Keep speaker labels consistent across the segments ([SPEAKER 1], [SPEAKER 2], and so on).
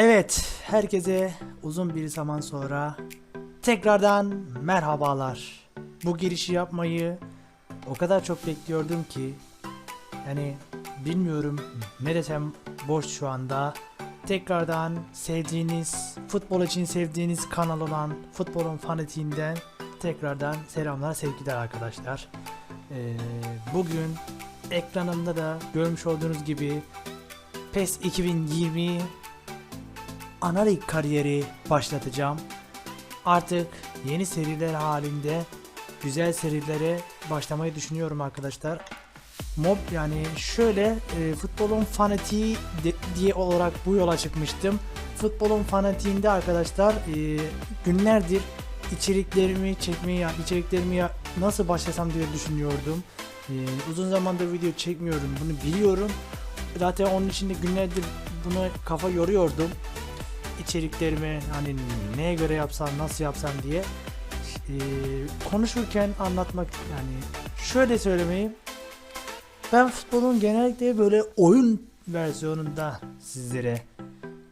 [SPEAKER 1] Evet, herkese uzun bir zaman sonra tekrardan merhabalar. Bu girişi yapmayı o kadar çok bekliyordum ki yani bilmiyorum ne desem boş şu anda. Tekrardan sevdiğiniz, futbol için sevdiğiniz kanal olan Futbolun Fanatiğinden tekrardan selamlar sevgiler arkadaşlar. Ee, bugün ekranımda da görmüş olduğunuz gibi PES 2020 ana lig kariyeri başlatacağım. Artık yeni seriler halinde güzel serilere başlamayı düşünüyorum arkadaşlar. Mob yani şöyle e, futbolun fanatiği de- diye olarak bu yola çıkmıştım. Futbolun fanatiğinde arkadaşlar e, günlerdir içeriklerimi çekmeye ya içeriklerimi ya nasıl başlasam diye düşünüyordum. E, uzun zamandır video çekmiyorum bunu biliyorum. Zaten onun için de günlerdir buna kafa yoruyordum içeriklerimi hani neye göre yapsam nasıl yapsam diye Ee, konuşurken anlatmak yani şöyle söylemeyi ben futbolun genellikle böyle oyun versiyonunda sizlere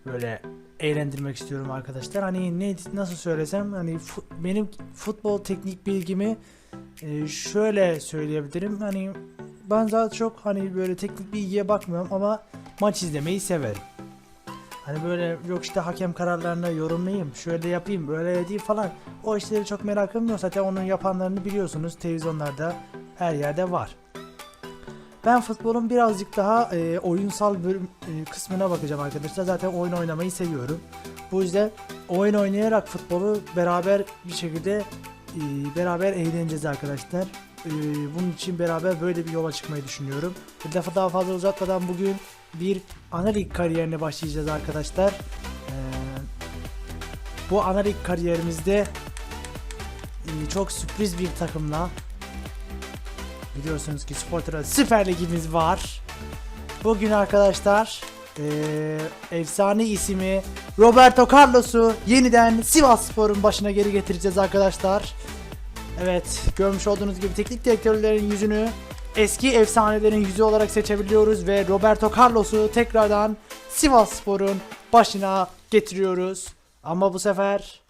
[SPEAKER 1] böyle eğlendirmek istiyorum arkadaşlar. Hani ne nasıl söylesem hani fu- benim futbol teknik bilgimi e, şöyle söyleyebilirim. Hani ben daha çok hani böyle teknik bilgiye bakmıyorum ama maç izlemeyi severim. Hani böyle yok işte hakem kararlarını yorumlayayım, şöyle yapayım, böyle edeyim falan. O işleri çok merakım yok. Zaten onun yapanlarını biliyorsunuz. Televizyonlarda her yerde var. Ben futbolun birazcık daha e, oyunsal bölüm e, kısmına bakacağım arkadaşlar. Zaten oyun oynamayı seviyorum. Bu yüzden oyun oynayarak futbolu beraber bir şekilde e, beraber eğleneceğiz arkadaşlar. E, bunun için beraber böyle bir yola çıkmayı düşünüyorum. Defa daha fazla uzatmadan bugün bir ana lig kariyerine başlayacağız arkadaşlar. Ee, bu ana lig kariyerimizde e, çok sürpriz bir takımla biliyorsunuz ki Sportra Süper Ligimiz var. Bugün arkadaşlar e, efsane ismi Roberto Carlos'u yeniden Sivas Spor'un başına geri getireceğiz arkadaşlar. Evet görmüş olduğunuz gibi teknik direktörlerin yüzünü eski efsanelerin yüzü olarak seçebiliyoruz ve Roberto Carlos'u tekrardan Sivas Spor'un başına getiriyoruz. Ama bu sefer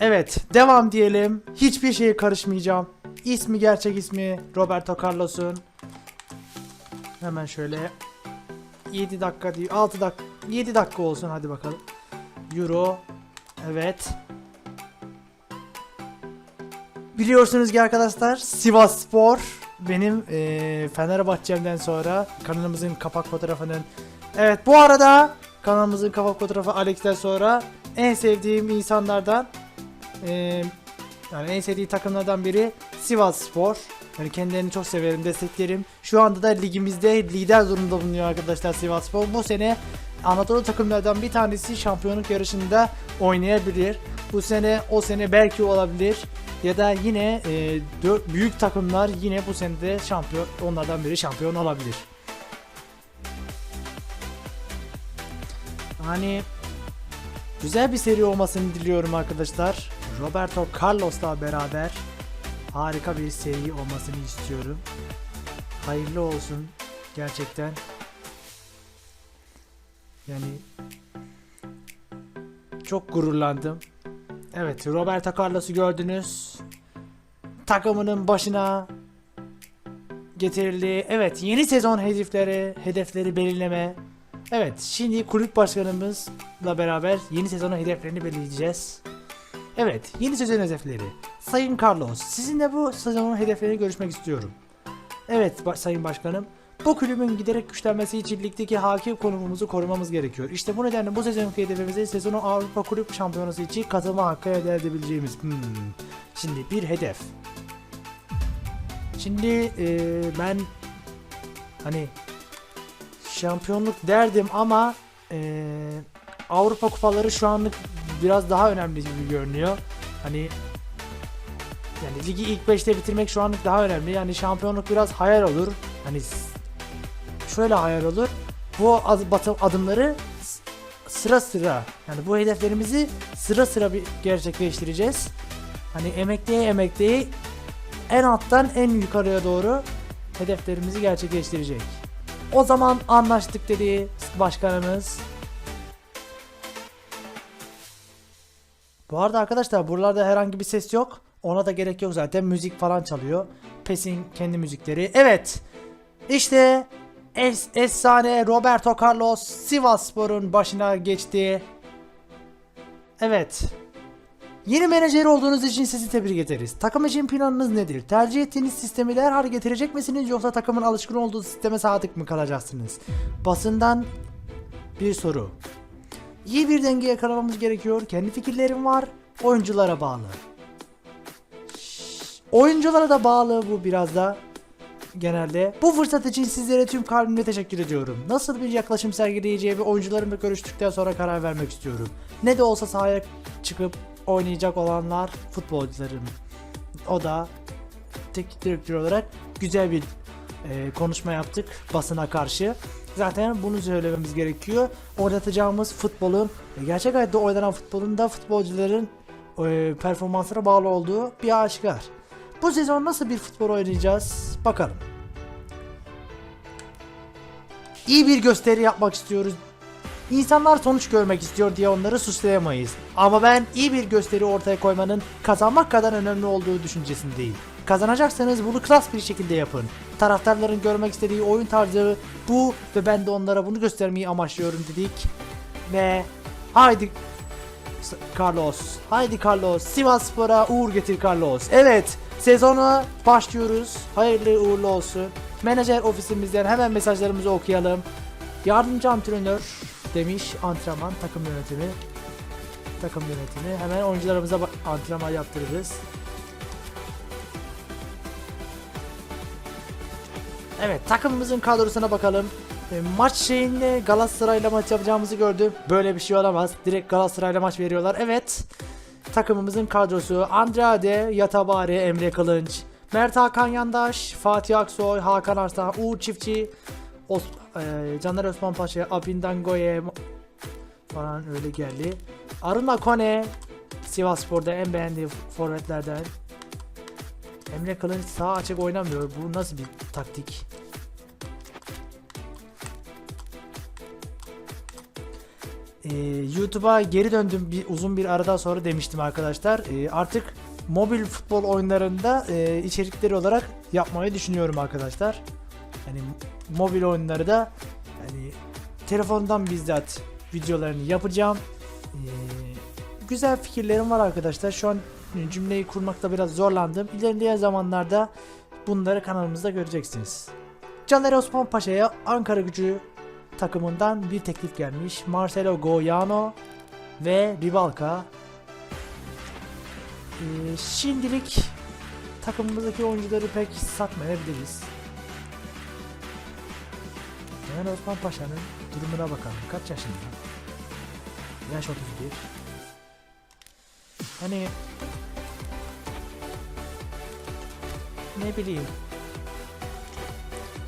[SPEAKER 1] Evet, devam diyelim. Hiçbir şeye karışmayacağım. İsmi gerçek ismi Roberto Carlos'un. Hemen şöyle 7 dakika değil 6 dakika 7 dakika olsun hadi bakalım. Euro Evet. Biliyorsunuz ki arkadaşlar Sivas Spor benim eee Fenerbahçe'mden sonra kanalımızın kapak fotoğrafının Evet bu arada kanalımızın kapak fotoğrafı Alex'ten sonra en sevdiğim insanlardan eee, yani en sevdiği takımlardan biri Sivas Spor. Yani kendilerini çok severim, desteklerim. Şu anda da ligimizde lider durumda bulunuyor arkadaşlar Sivas Spor. Bu sene Anadolu takımlardan bir tanesi şampiyonluk yarışında oynayabilir. Bu sene o sene belki olabilir. Ya da yine e, dört büyük takımlar yine bu sene de şampiyon onlardan biri şampiyon olabilir. Hani güzel bir seri olmasını diliyorum arkadaşlar. Roberto Carlos'la beraber harika bir seri olmasını istiyorum. Hayırlı olsun gerçekten. Yani çok gururlandım. Evet, Roberto Carlos'u gördünüz. Takımının başına getirildi. Evet, yeni sezon hedefleri, hedefleri belirleme. Evet, şimdi kulüp başkanımızla beraber yeni sezonun hedeflerini belirleyeceğiz. Evet, yeni sezon hedefleri. Sayın Carlos, sizinle bu sezonun hedeflerini görüşmek istiyorum. Evet, Sayın Başkanım. Bu kulübün giderek güçlenmesi için ligdeki hakim konumumuzu korumamız gerekiyor. İşte bu nedenle bu sezonki hedefimizi sezonun Avrupa Kulüp Şampiyonası için katılma hakkı elde edebileceğimiz. Hmm. Şimdi bir hedef. Şimdi eee, ben hani şampiyonluk derdim ama eee, Avrupa kupaları şu anlık biraz daha önemli gibi görünüyor. Hani yani ligi ilk 5'te bitirmek şu anlık daha önemli. Yani şampiyonluk biraz hayal olur. Hani şöyle hayal olur. Bu adımları sıra sıra yani bu hedeflerimizi sıra sıra bir gerçekleştireceğiz. Hani emekleye emekleye en alttan en yukarıya doğru hedeflerimizi gerçekleştirecek. O zaman anlaştık dedi başkanımız. Bu arada arkadaşlar buralarda herhangi bir ses yok. Ona da gerek yok zaten müzik falan çalıyor. PES'in kendi müzikleri. Evet. İşte es efsane Roberto Carlos Sivasspor'un başına geçti. Evet. Yeni menajer olduğunuz için sizi tebrik ederiz. Takım için planınız nedir? Tercih ettiğiniz sistemi derhal getirecek misiniz yoksa takımın alışkın olduğu sisteme sadık mı kalacaksınız? Basından bir soru. İyi bir denge yakalamamız gerekiyor. Kendi fikirlerim var. Oyunculara bağlı. Oyunculara da bağlı bu biraz da genelde. Bu fırsat için sizlere tüm kalbimle teşekkür ediyorum. Nasıl bir yaklaşım sergileyeceğimi oyuncularımla görüştükten sonra karar vermek istiyorum. Ne de olsa sahaya çıkıp oynayacak olanlar futbolcularım. O da teknik direktör olarak güzel bir e, konuşma yaptık basına karşı. Zaten bunu söylememiz gerekiyor. Oynatacağımız futbolun, e, gerçek hayatta oynanan futbolun da futbolcuların e, performansına bağlı olduğu bir aşikar. Bu sezon nasıl bir futbol oynayacağız? Bakalım. İyi bir gösteri yapmak istiyoruz. İnsanlar sonuç görmek istiyor diye onları suçlayamayız. Ama ben iyi bir gösteri ortaya koymanın kazanmak kadar önemli olduğu düşüncesindeyim. Kazanacaksanız bunu klas bir şekilde yapın. Taraftarların görmek istediği oyun tarzı bu ve ben de onlara bunu göstermeyi amaçlıyorum dedik. Ve haydi Carlos. Haydi Carlos. Sivasspor'a uğur getir Carlos. Evet. Sezona başlıyoruz. Hayırlı uğurlu olsun. Menajer ofisimizden hemen mesajlarımızı okuyalım. Yardımcı antrenör demiş antrenman takım yönetimi. Takım yönetimi. Hemen oyuncularımıza antrenman yaptırırız. Evet takımımızın kadrosuna bakalım. E, maç şeyinde Galatasaray'la maç yapacağımızı gördüm. Böyle bir şey olamaz. Direkt Galatasaray'la maç veriyorlar. Evet. Takımımızın kadrosu Andrade, Yatabari, Emre Kılınç, Mert Hakan Yandaş, Fatih Aksoy, Hakan Arslan, Uğur Çiftçi, Os e, Caner Osman Paşa, Abindangoye falan öyle geldi. Aruna Kone, Sivasspor'da en beğendiği forvetlerden. Emre Kılınç sağ açık oynamıyor. Bu nasıl bir taktik? Ee, YouTube'a geri döndüm bir uzun bir aradan sonra demiştim arkadaşlar. Ee, artık mobil futbol oyunlarında e, içerikleri olarak yapmayı düşünüyorum arkadaşlar. Hani mobil oyunları da hani telefondan bizzat videolarını yapacağım. Ee, güzel fikirlerim var arkadaşlar. Şu an cümleyi kurmakta biraz zorlandım. İlerleyen zamanlarda bunları kanalımızda göreceksiniz. Caner Osman Paşa'ya Ankara gücü takımından bir teklif gelmiş. Marcelo Goyano ve Rivalka. Ee, şimdilik takımımızdaki oyuncuları pek satmayabiliriz. Caner Osman Paşa'nın durumuna bakalım. Kaç yaşında? Yaş 31. Hani ne bileyim.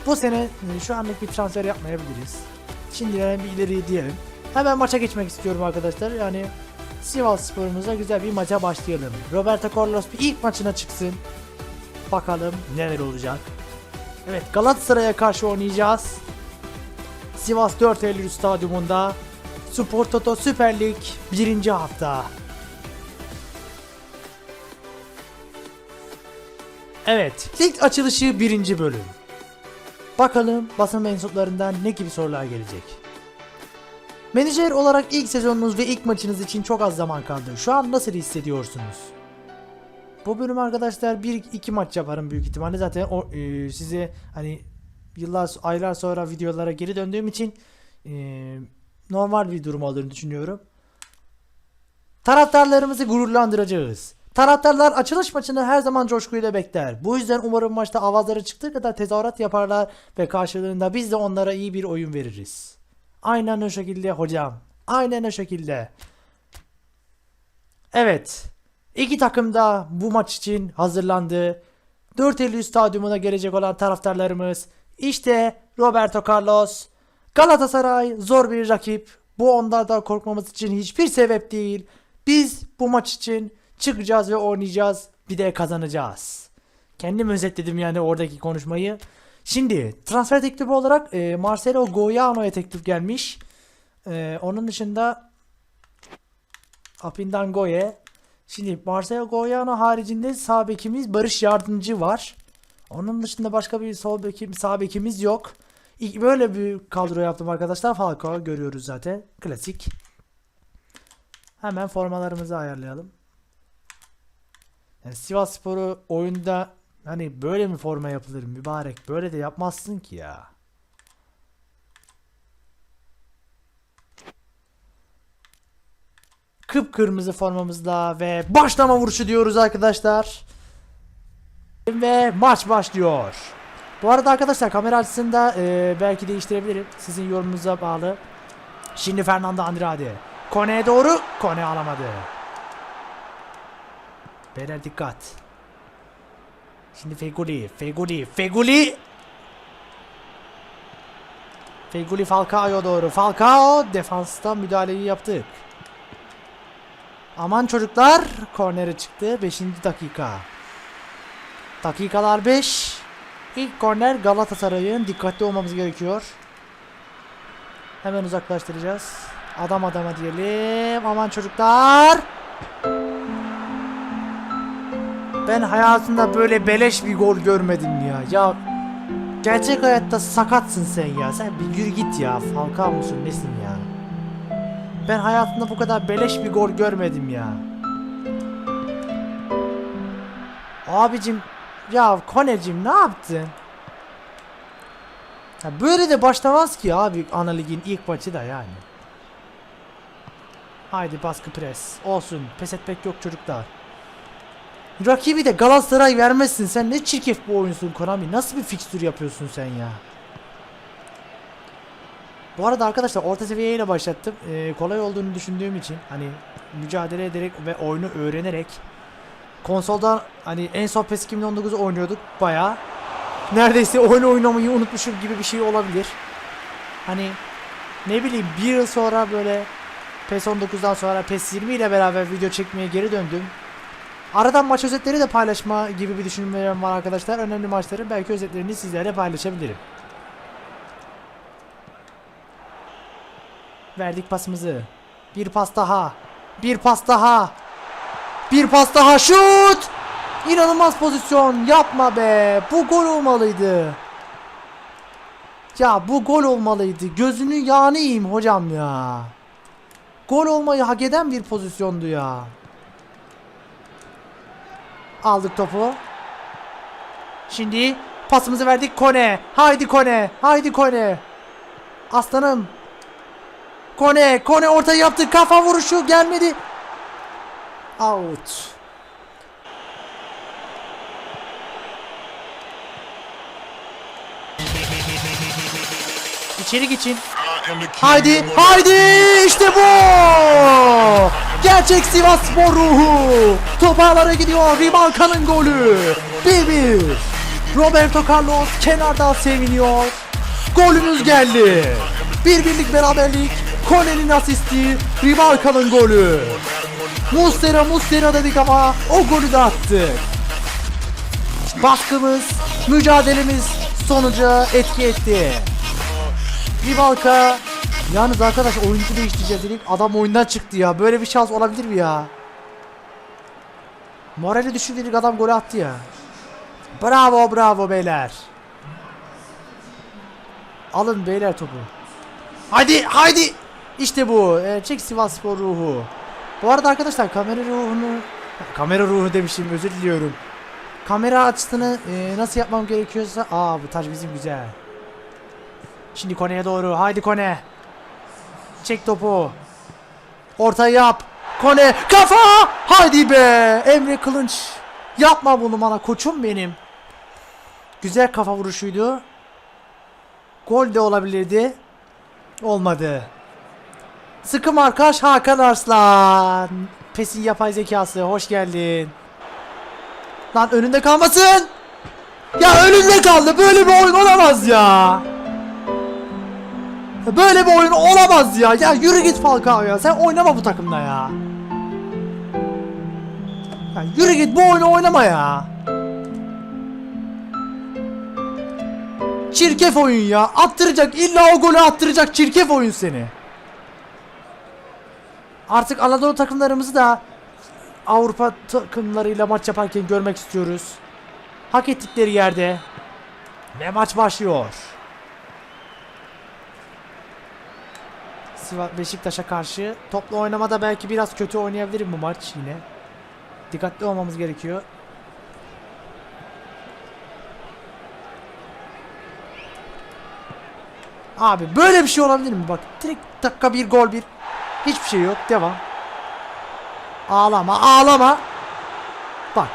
[SPEAKER 1] Bu sene e, şu anlık bir transfer yapmayabiliriz. Şimdiden bir ileri diyelim. Hemen maça geçmek istiyorum arkadaşlar. Yani Sivas sporumuza güzel bir maça başlayalım. Roberto Carlos bir ilk maçına çıksın. Bakalım neler olacak. Evet Galatasaray'a karşı oynayacağız. Sivas 4 Eylül stadyumunda Spor Toto Süper Lig 1. hafta. Evet, lig açılışı 1. bölüm. Bakalım basın mensuplarından ne gibi sorular gelecek. Menajer olarak ilk sezonunuz ve ilk maçınız için çok az zaman kaldı. Şu an nasıl hissediyorsunuz? Bu bölüm arkadaşlar bir iki maç yaparım büyük ihtimalle zaten o e, size hani yıllar aylar sonra videolara geri döndüğüm için e, normal bir durum olduğunu düşünüyorum. Taraftarlarımızı gururlandıracağız. Taraftarlar açılış maçını her zaman coşkuyla bekler. Bu yüzden umarım maçta avazları çıktığı kadar tezahürat yaparlar ve karşılığında biz de onlara iyi bir oyun veririz. Aynen o şekilde hocam. Aynen o şekilde. Evet. İki takım da bu maç için hazırlandı. 4 Eylül stadyumuna gelecek olan taraftarlarımız işte Roberto Carlos, Galatasaray zor bir rakip. Bu onlardan korkmamız için hiçbir sebep değil. Biz bu maç için çıkacağız ve oynayacağız. Bir de kazanacağız. Kendim özetledim yani oradaki konuşmayı. Şimdi transfer teklifi olarak e, Marcelo Goiano'ya teklif gelmiş. E, onun dışında Apindangoye. Şimdi Marcelo Goiano haricinde sağ bekimiz Barış Yardımcı var. Onun dışında başka bir sol bekim, sağ bekimiz yok. İlk böyle bir kadro yaptım arkadaşlar. Falcao görüyoruz zaten. Klasik. Hemen formalarımızı ayarlayalım. Yani Sivas Sporu oyunda hani böyle mi forma yapılır mübarek? Böyle de yapmazsın ki ya. Kıpkırmızı formamızla ve başlama vuruşu diyoruz arkadaşlar. Ve maç başlıyor. Bu arada arkadaşlar kamera açısını da e, belki değiştirebilirim. Sizin yorumunuza bağlı. Şimdi Fernando Andrade. Kone'ye doğru. Kone alamadı. Beyler dikkat. Şimdi Feguli. Feguli. Feguli. Feguli Falcao'ya doğru. Falcao defansta müdahaleyi yaptık. Aman çocuklar. Kornere çıktı. 5. dakika. Dakikalar 5. İlk korner Galatasaray'ın dikkatli olmamız gerekiyor. Hemen uzaklaştıracağız. Adam adama diyelim. Aman çocuklar. Ben hayatımda böyle beleş bir gol görmedim ya. Ya gerçek hayatta sakatsın sen ya. Sen bir yürü git ya. Falcao musun nesin ya? Ben hayatımda bu kadar beleş bir gol görmedim ya. Abicim ya Konecim ne yaptın? Ya böyle de başlamaz ki abi ana ligin ilk maçı da yani. Haydi baskı pres. Olsun. Pes etmek yok çocuklar. Rakibi de Galatasaray vermezsin. Sen ne çirkef bir oyunsun Konami. Nasıl bir fikstür yapıyorsun sen ya? Bu arada arkadaşlar orta seviyeyle başlattım. Ee, kolay olduğunu düşündüğüm için hani mücadele ederek ve oyunu öğrenerek konsolda hani en son PES 2019 oynuyorduk bayağı. Neredeyse oyun oynamayı unutmuşum gibi bir şey olabilir. Hani ne bileyim bir yıl sonra böyle PES 19'dan sonra PES 20 ile beraber video çekmeye geri döndüm. Aradan maç özetleri de paylaşma gibi bir düşünmelerim var arkadaşlar. Önemli maçların belki özetlerini sizlerle paylaşabilirim. Verdik pasımızı. Bir pas daha. Bir pas daha. Bir pas daha. Şut! İnanılmaz pozisyon. Yapma be. Bu gol olmalıydı. Ya bu gol olmalıydı. Gözünü yağını yiyeyim hocam ya. Gol olmayı hak eden bir pozisyondu ya. Aldık topu. Şimdi pasımızı verdik Kone. Haydi Kone. Haydi Kone. Aslanım. Kone. Kone orta yaptı. Kafa vuruşu gelmedi. Out. İçeri geçin. Haydi, haydi işte bu! Gerçek Sivas Spor ruhu. Top ağlara gidiyor. Ribalka'nın golü. 1-1. Roberto Carlos kenarda seviniyor. Golümüz geldi. Bir birlik beraberlik. Kone'nin asisti. Ribalka'nın golü. Mustera Mustera dedik ama o golü de attık. Baskımız, mücadelemiz sonuca etki etti. Rivalka Yalnız arkadaş oyuncu değiştireceğiz dedik. Adam oyundan çıktı ya. Böyle bir şans olabilir mi ya? Morali düştü dedik adam gol attı ya. Bravo bravo beyler. Alın beyler topu. Hadi haydi. İşte bu. Gerçek Sivas Spor ruhu. Bu arada arkadaşlar kamera ruhunu kamera ruhu demişim özür diliyorum. Kamera açısını e, nasıl yapmam gerekiyorsa aa bu taş bizim güzel. Şimdi Kone'ye doğru. Haydi Kone. Çek topu. Orta yap. Kone kafa. Haydi be. Emre Kılınç. Yapma bunu bana koçum benim. Güzel kafa vuruşuydu. Gol de olabilirdi. Olmadı. Sıkı markaj Hakan Arslan. Pesin yapay zekası. Hoş geldin. Lan önünde kalmasın. Ya önünde kaldı. Böyle bir oyun olamaz ya. Böyle bir oyun olamaz ya. Ya yürü git Falcao ya. Sen oynama bu takımda ya. Ya yürü git bu oyunu oynama ya. Çirkef oyun ya. Attıracak. illa o golü attıracak. Çirkef oyun seni. Artık Anadolu takımlarımızı da Avrupa takımlarıyla maç yaparken görmek istiyoruz. Hak ettikleri yerde. Ve maç başlıyor. Beşiktaş'a karşı toplu oynamada belki biraz kötü oynayabilirim bu maç yine. Dikkatli olmamız gerekiyor. Abi böyle bir şey olabilir mi? Bak direkt dakika bir gol bir. Hiçbir şey yok. Devam. Ağlama ağlama. Bak.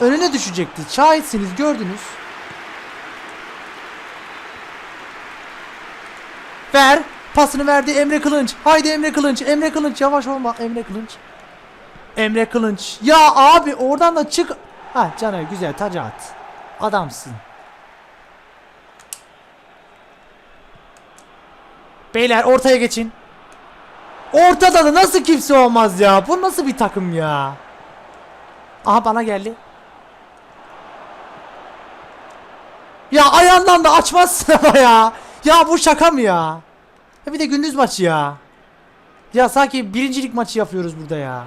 [SPEAKER 1] Önüne düşecekti. Şahitsiniz gördünüz. Ver. Pasını verdi Emre Kılınç. Haydi Emre Kılınç. Emre Kılınç yavaş olma. Emre Kılınç. Emre Kılınç. Ya abi oradan da çık. Ha Caner güzel taca at. Adamsın. Beyler ortaya geçin. Ortada da nasıl kimse olmaz ya? Bu nasıl bir takım ya? Aha bana geldi. Ya ayağından da açmazsın ama ya. Ya bu şaka mı ya? Ya bir de gündüz maçı ya. Ya sanki birincilik maçı yapıyoruz burada ya.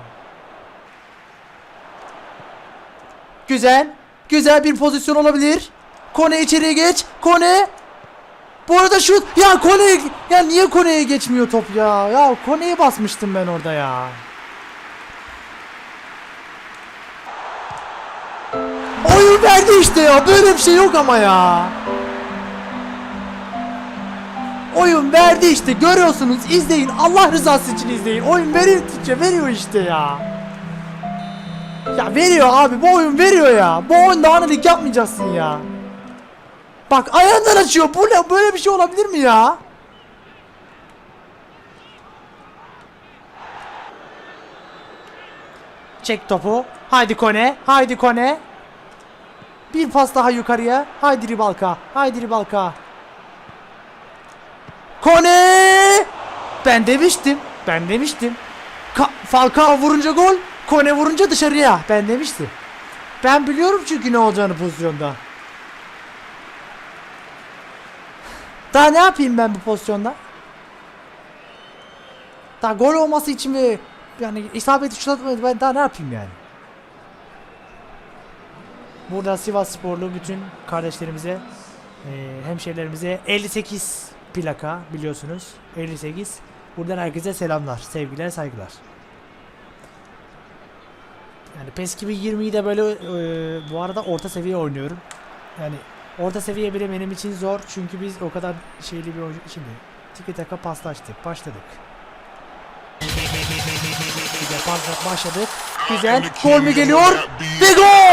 [SPEAKER 1] Güzel. Güzel bir pozisyon olabilir. Kone içeriye geç. Kone. Bu arada şut. Ya Kone. Ya niye Kone'ye geçmiyor top ya? Ya Kone'ye basmıştım ben orada ya. Oyun verdi işte ya. Böyle bir şey yok ama ya. Oyun verdi işte. Görüyorsunuz. izleyin. Allah rızası için izleyin. Oyun verdikçe veriyor işte ya. Ya veriyor abi. Bu oyun veriyor ya. Bu oyunda analitik yapmayacaksın ya. Bak ayağından açıyor. Bu ne? Böyle bir şey olabilir mi ya? Çek topu. Haydi Kone. Haydi Kone. Bir pas daha yukarıya. Haydi Ribalka. Haydi Ribalka. Kone! Ben demiştim. Ben demiştim. Ka Falcao vurunca gol. Kone vurunca dışarıya. Ben demiştim. Ben biliyorum çünkü ne olacağını pozisyonda. Daha ne yapayım ben bu pozisyonda? Daha gol olması için ve yani isabeti şut ben daha ne yapayım yani? Burada Sivas Sporlu bütün kardeşlerimize, eee hemşehrilerimize 58 plaka biliyorsunuz. 58. Buradan herkese selamlar, sevgiler, saygılar. Yani PES 2020'yi de böyle eee, bu arada orta seviye oynuyorum. Yani orta seviye bile benim için zor çünkü biz o kadar şeyli bir oyuncu şimdi tiki taka paslaştık, başladık. Güzel başladık. Güzel. Gol mü geliyor? Ve gol!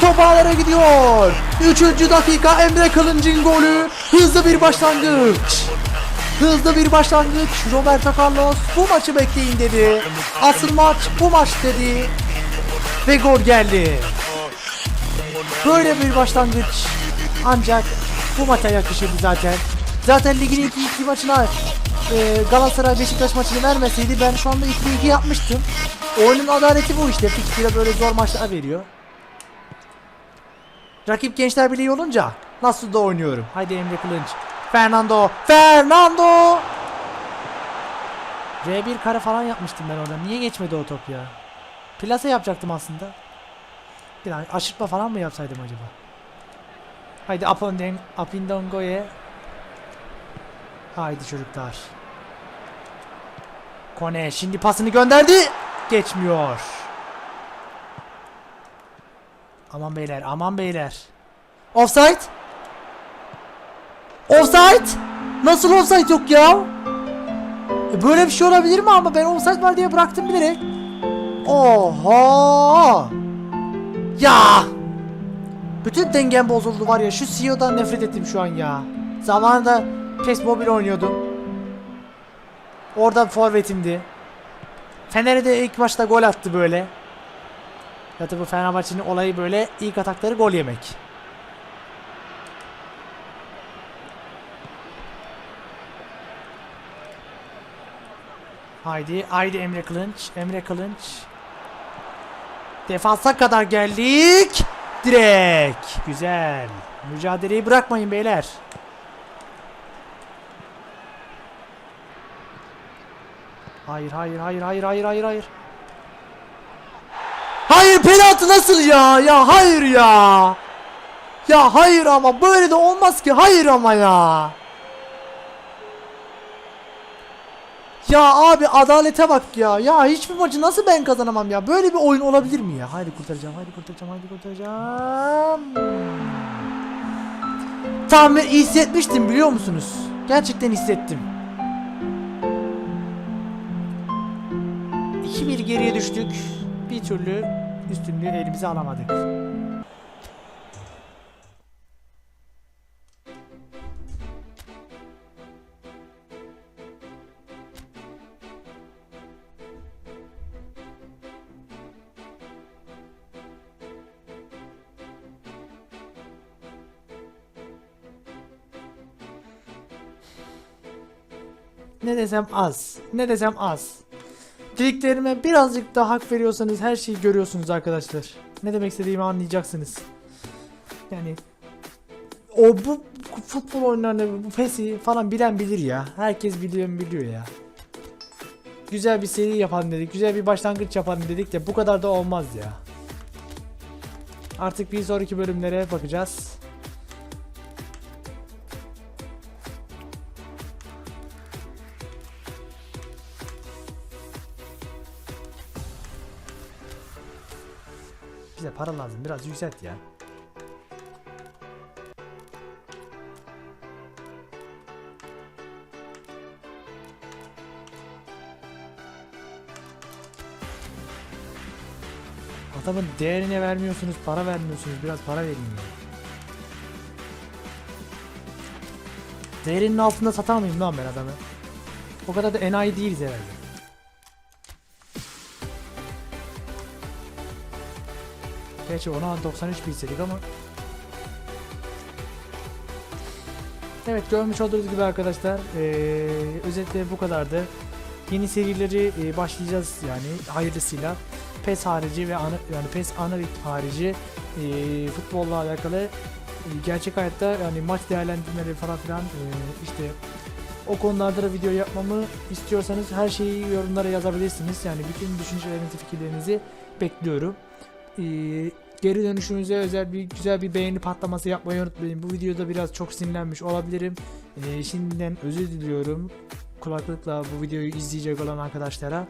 [SPEAKER 1] Top ağlara gidiyor. Üçüncü dakika Emre Kılınç'ın golü. Hızlı bir başlangıç. Hızlı bir başlangıç. Roberto Carlos bu maçı bekleyin dedi. Asıl maç bu maç dedi. Ve gol geldi. Böyle bir başlangıç ancak bu maça yakışırdı zaten. Zaten ligin ilk iki maçına e, Galatasaray Beşiktaş maçını vermeseydi ben şu anda 2-2 yapmıştım. Oyunun adaleti bu işte. Fikstüre böyle zor maçlar veriyor. Rakip Gençler Birliği olunca nasıl da oynuyorum. Haydi Emre Kılınç. Fernando. Fernando. R1 kare falan yapmıştım ben orada. Niye geçmedi o top ya? Plase yapacaktım aslında. Bir an aşırtma falan mı yapsaydım acaba? Haydi Aponden, Apindongo'ya. Haydi çocuklar. Kone şimdi pasını gönderdi. Geçmiyor. Aman beyler, aman beyler. Offside? Offside? Nasıl offside yok ya? E böyle bir şey olabilir mi ama ben offside var diye bıraktım bilerek. Oha! Ya! Bütün dengem bozuldu var ya şu CEO'dan nefret ettim şu an ya. Zamanında PES Mobile oynuyordum. Orada forvetimdi. Fener'e de ilk maçta gol attı böyle. Zaten bu Fenerbahçe'nin olayı böyle ilk atakları gol yemek. Haydi, haydi Emre Kılınç, Emre Kılınç. Defansa kadar geldik. Direkt. Güzel. Mücadeleyi bırakmayın beyler. Hayır hayır hayır hayır hayır hayır hayır. Hayır penaltı nasıl ya? Ya hayır ya. Ya hayır ama böyle de olmaz ki. Hayır ama ya. Ya abi adalete bak ya. Ya hiçbir maçı nasıl ben kazanamam ya? Böyle bir oyun olabilir mi ya? Haydi kurtaracağım, haydi kurtaracağım, haydi kurtaracağım. Tam hissetmiştim biliyor musunuz? Gerçekten hissettim. 2-1 geriye düştük. Bir türlü üstünlüğü elimize alamadık. Ne desem az. Ne desem az. Dediklerime birazcık daha hak veriyorsanız her şeyi görüyorsunuz arkadaşlar. Ne demek istediğimi anlayacaksınız. Yani o bu futbol oyunlarını bu PES'i falan bilen bilir ya. Herkes biliyor biliyor ya. Güzel bir seri yapalım dedik. Güzel bir başlangıç yapalım dedik de bu kadar da olmaz ya. Artık bir sonraki bölümlere bakacağız. Bize para lazım. Biraz yükselt ya. Adamın değerine vermiyorsunuz, para vermiyorsunuz. Biraz para verin ya. Değerinin altında satar mıyım lan ben adamı? O kadar da enayi değiliz herhalde. Gerçi ona 93 bilseydik ama Evet görmüş olduğunuz gibi arkadaşlar eee özetle bu kadardı. Yeni serileri eee, başlayacağız yani hayırlısıyla. PES harici ve ana, yani PES ana harici eee, futbolla alakalı eee, gerçek hayatta yani maç değerlendirmeleri falan filan eee, işte o konularda da video yapmamı istiyorsanız her şeyi yorumlara yazabilirsiniz. Yani bütün düşüncelerinizi, fikirlerinizi bekliyorum. Ee, geri dönüşünüze özel bir güzel bir beğeni patlaması yapmayı unutmayın. Bu videoda biraz çok sinirlenmiş olabilirim. Ee, şimdiden özür diliyorum. Kulaklıkla bu videoyu izleyecek olan arkadaşlara.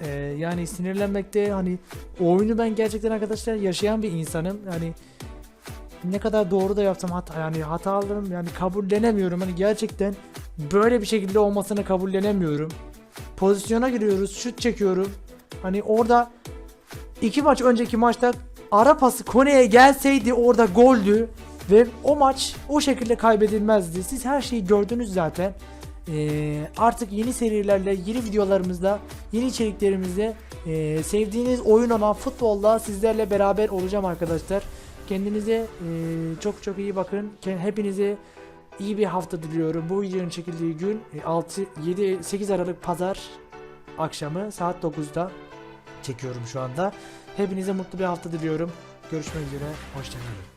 [SPEAKER 1] Ee, yani sinirlenmekte hani oyunu ben gerçekten arkadaşlar yaşayan bir insanım. Yani ne kadar doğru da yapsam hata yani hatalarım yani kabullenemiyorum. Hani gerçekten böyle bir şekilde olmasını kabullenemiyorum. Pozisyona giriyoruz, şut çekiyorum. Hani orada iki maç önceki maçta ara pası Kone'ye gelseydi orada goldü ve o maç o şekilde kaybedilmezdi. Siz her şeyi gördünüz zaten. Ee, artık yeni serilerle, yeni videolarımızda, yeni içeriklerimizde ee, sevdiğiniz oyun olan futbolla sizlerle beraber olacağım arkadaşlar. Kendinize ee, çok çok iyi bakın. Hepinize iyi bir hafta diliyorum. Bu videonun çekildiği gün e, 6 7 8 Aralık pazar akşamı saat 9'da çekiyorum şu anda. Hepinize mutlu bir hafta diliyorum. Görüşmek üzere. Hoşçakalın.